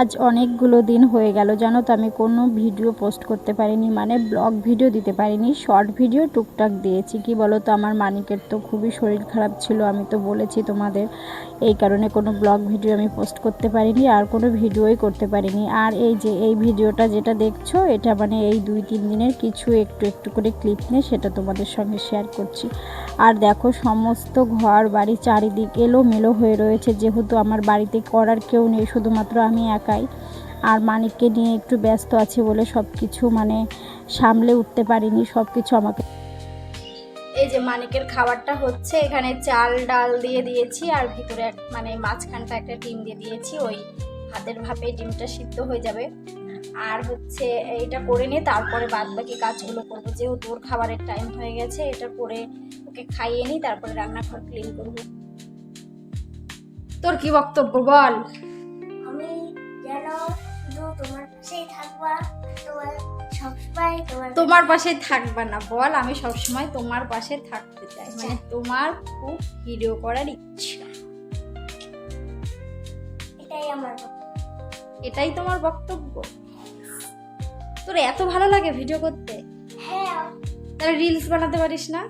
আজ অনেকগুলো দিন হয়ে গেল, জানো তো আমি কোনো ভিডিও পোস্ট করতে পারিনি মানে ব্লগ ভিডিও দিতে পারিনি, শর্ট ভিডিও টুকটাক দিয়েছি। কি বলো তো আমার মানিকের তো খুবই শরীর খারাপ ছিল, আমি তো বলেছি তোমাদের, এই কারণে কোনো ব্লগ ভিডিও আমি পোস্ট করতে পারিনি, আর কোনো ভিডিওই করতে পারিনি। আর এই যে, এই ভিডিওটা যেটা দেখছ, এটা মানে এই দুই তিন দিনের কিছু একটু একটু করে ক্লিপ নিয়ে সেটা তোমাদের সঙ্গে শেয়ার করছি। আর দেখো, সমস্ত ঘর, বাড়ি চারিদিক এলোমেলো হয়ে রয়েছে। যেহেতু আমার বাড়িতে করার কেউ নেই, শুধুমাত্র আমি একাই। আর মানিককে নিয়ে একটু ব্যস্ত আছি বলে সব কিছু মানে সামলে উঠতে পারিনি সব কিছু আমাকে এই যে মানিকের খাবারটা হচ্ছে, এখানে চাল, ডাল দিয়ে দিয়েছি আর ভিতরে মানে মাঝখানটা একটা ডিম দিয়ে দিয়েছি। ওই হাতের ভাপে ডিমটা সিদ্ধ হয়ে যাবে। আর হচ্ছে এটা করে নিয়ে তারপরে বাদ বাকি কাজগুলো করব। যেহেতু ওর খাবারের টাইম হয়ে গেছে এটা করে ওকে খাইয়ে নিই তারপরে রান্নাঘর ক্লিন করব। তোর কি বক্তব্য বল? আমি যেন তোমার পাশেই থাকবা তোমার সবসময় তোমার পাশে থাকবা না বল আমি সবসময় তোমার পাশে থাকতে চাই। মানে তোমার খুব ভিডিও করার ইচ্ছা। এটাই আমার। এটাই তোমার বক্তব্য? তোর এত ভালো লাগে ভিডিও করতে? হ্যাঁ। তাহলে রিলস বানাতে পারিস না?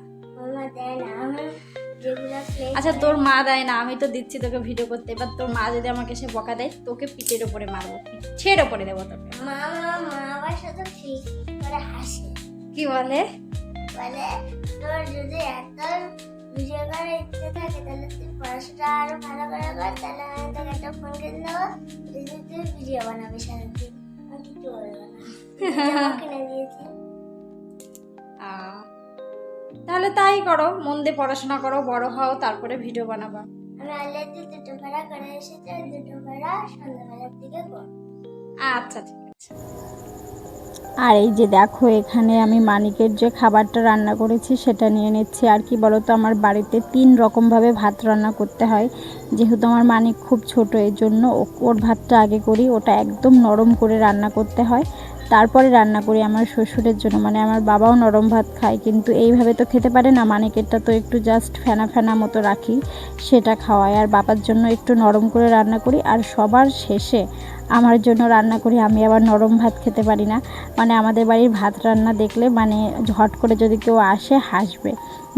আচ্ছা তোর মা দেয় না আমি তো দিচ্ছি তোকে ভিডিও করতে। এবার তোর মা যদি আমাকে সে বকা দেয় তোকে পিঠের ওপরে মারবো। পিঠের ওপরে দেবো তোকে। কি বলে? বলে তোর যদি এত ভিডিও করার ইচ্ছে থাকে তাহলে তুই পড়াশোনা আরও ভালো করে কর তাহলে আমি তোকে একটা ফোন কিনে দেবো। যদি তুই ভিডিও বানাবি সারাদিন। তাহলে তাই করো মন দিয়ে পড়াশোনা করো বড় হও তারপরে ভিডিও বানাবা। আচ্ছা ঠিক আছে। আর এই যে দেখো এখানে আমি মানিকের যে খাবারটা রান্না করেছি সেটা নিয়ে নিচ্ছি। আর কি বলতো আমার বাড়িতে তিন রকমভাবে ভাত রান্না করতে হয়। যেহেতু আমার মানিক খুব ছোট এই জন্য ও- ওর ভাতটা আগে করি ওটা একদম নরম করে রান্না করতে হয়। তারপরে রান্না করি আমার শ্বশুরের জন্য। মানে আমার বাবাও নরম ভাত খায়, কিন্তু এইভাবে তো খেতে পারে না। মানিকেরটা তো একটু জাস্ট ফেনা ফেনা মতো রাখি, সেটা খাওয়াই আর বাবার জন্য একটু নরম করে রান্না করি। আর সবার শেষে আমার জন্য রান্না করি। আমি আবার নরম ভাত খেতে পারি না। মানে আমাদের বাড়ির ভাত রান্না দেখলে মানে ঝট করে যদি কেউ আসে, হাসবে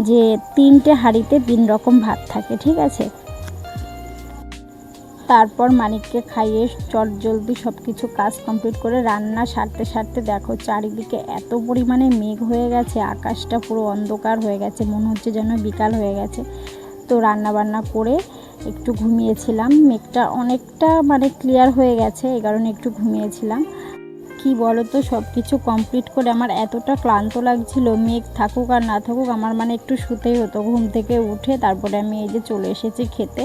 যে তিনটে হাঁড়িতে তিন রকম ভাত থাকে, ঠিক আছে? তারপর মানিককে খাইয়ে চট জলদি সব কিছু কাজ কমপ্লিট করে রান্না সারতে সারতে দেখো চারিদিকে এত পরিমাণে মেঘ হয়ে গেছে, আকাশটা পুরো অন্ধকার হয়ে গেছে, মনে হচ্ছে যেন বিকাল হয়ে গেছে। তো রান্না বান্না করে একটু ঘুমিয়েছিলাম, মেঘটা অনেকটা মানে ক্লিয়ার হয়ে গেছে, এই কারণে একটু ঘুমিয়েছিলাম। কি বলো তো সব কিছু কমপ্লিট করে আমার এতটা ক্লান্ত লাগছিল। মেঘ থাকুক আর না থাকুক, আমার মানে একটু শুতেই হতো। ঘুম থেকে উঠে তারপরে আমি এই যে চলে এসেছি খেতে।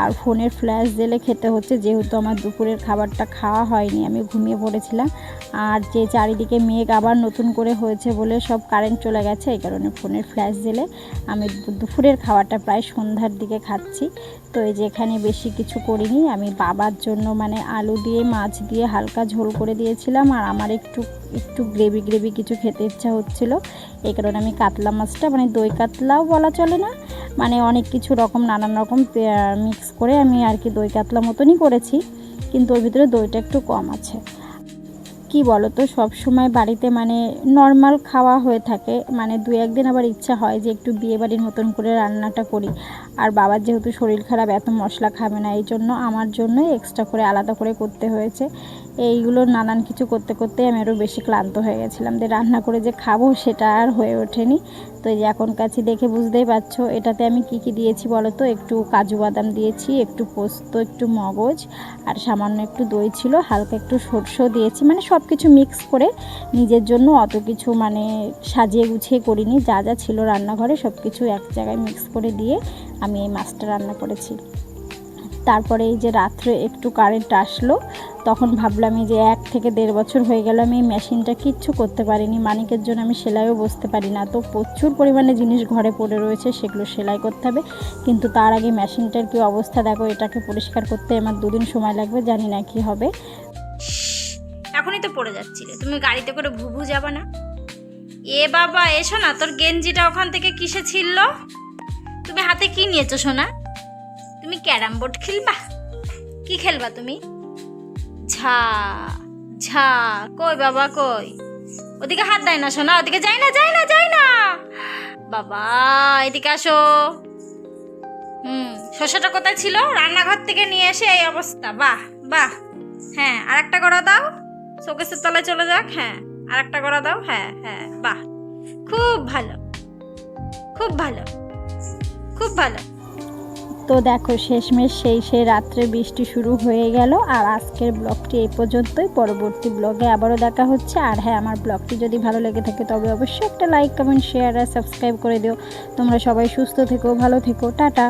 আর ফোনের ফ্ল্যাশ দিলে খেতে হচ্ছে, যেহেতু আমার দুপুরের খাবারটা খাওয়া হয়নি, আমি ঘুমিয়ে পড়েছিলাম। আর যে চারিদিকে মেঘ আবার নতুন করে হয়েছে বলে সব কারেন্ট চলে গেছে, এই কারণে ফোনের ফ্ল্যাশ দিলে আমি দুপুরের খাবারটা প্রায় সন্ধ্যার দিকে খাচ্ছি। তো এই যে এখানে বেশি কিছু করিনি, আমি বাবার জন্য মানে আলু দিয়ে, মাছ দিয়ে হালকা ঝোল করে দিয়েছিলাম। আর আমার একটু একটু গ্রেভি গ্রেভি কিছু খেতে ইচ্ছা হচ্ছিল। এই কারণে আমি কাতলা মাছটা মানে দই কাতলাও বলা চলে না মানে অনেক কিছু রকম, নানান রকম মিক্স করে আমি আর কি দই কাতলা মতনই করেছি, কিন্তু ওর ভিতরে দইটা একটু কম আছে। কি বলো তো সব সময় বাড়িতে মানে নর্মাল খাওয়া হয়ে থাকে মানে দু একদিন আবার ইচ্ছা হয় যে একটু বিয়ে বাড়ির মতন করে রান্নাটা করি। আর বাবার যেহেতু শরীর খারাপ, এত মশলা খাবে না, এই জন্য আমার জন্য এক্সট্রা করে আলাদা করে করতে হয়েছে। এইগুলো নানান কিছু করতে করতে আমি আরও বেশি ক্লান্ত হয়ে গেছিলাম। যে রান্না করে যে খাব সেটা আর হয়ে ওঠেনি। তো এই যে এখন কাছে দেখে বুঝতেই পারছ, এটাতে আমি কি কি দিয়েছি বলো তো? একটু কাজু বাদাম দিয়েছি, একটু পোস্ত, একটু মগজ, আর সামান্য একটু দই ছিল, হালকা একটু সরষেও দিয়েছি। মানে সব কিছু মিক্স করে নিজের জন্য অত কিছু মানে সাজিয়ে গুছিয়ে করিনি। যা যা ছিল রান্নাঘরে সব কিছু এক জায়গায় মিক্স করে দিয়ে আমি এই মাছটা রান্না করেছি। তারপরে এই যে রাত্রে একটু কারেন্ট আসলো, তখন ভাবলাম এই যে এক থেকে দেড় বছর হয়ে গেল আমি এই মেশিনটা কিচ্ছু করতে পারিনি। মানিকের জন্য আমি সেলাইও বসতে পারি না। তো প্রচুর পরিমাণে জিনিস ঘরে পড়ে রয়েছে, সেগুলো সেলাই করতে হবে। কিন্তু তার আগে মেশিনটার কি অবস্থা দেখো, এটাকে পরিষ্কার করতে আমার দুদিন সময় লাগবে, জানি না কি হবে। এখনই তো পড়ে যাচ্ছিলে তুমি গাড়িতে করে ভুভু যাবা না। এ বাবা, এসো না, তোর গেঞ্জিটা ওখান থেকে কিসে ছিল তুমি হাতে কি নিয়েছো, সোনা? ক্যারাম বোর্ড খেলবা? কি খেলবা তুমি? ঝা ঝা, কই বাবা, কই? ওদিকে হাত দেয় না শোনা ওদিকে যাই না যাই না যাই না। বাবা, এদিকে আসো। হুম শসাটা কোথায় ছিল? রান্নাঘর থেকে নিয়ে এসে এই অবস্থা। বাহ বাহ। হ্যাঁ আর একটা করা দাও। শোকেসের তলায় চলে যাক হ্যাঁ। আর একটা করা দাও হ্যাঁ হ্যাঁ বাহ। খুব ভালো খুব ভালো খুব ভালো। তো দেখো, শেষমেশ সেই সেই রাত্রে বৃষ্টি শুরু হয়ে গেল আর আজকের ব্লগটি এই পর্যন্তই। পরবর্তী ব্লগে আবারও দেখা হচ্ছে। আর হ্যাঁ আমার ব্লগটি যদি ভালো লেগে থাকে, তবে অবশ্যই একটা লাইক, কমেন্ট, শেয়ার আর সাবস্ক্রাইব করে দিও। তোমরা সবাই সুস্থ থেকো, ভালো থেকো। টাটা।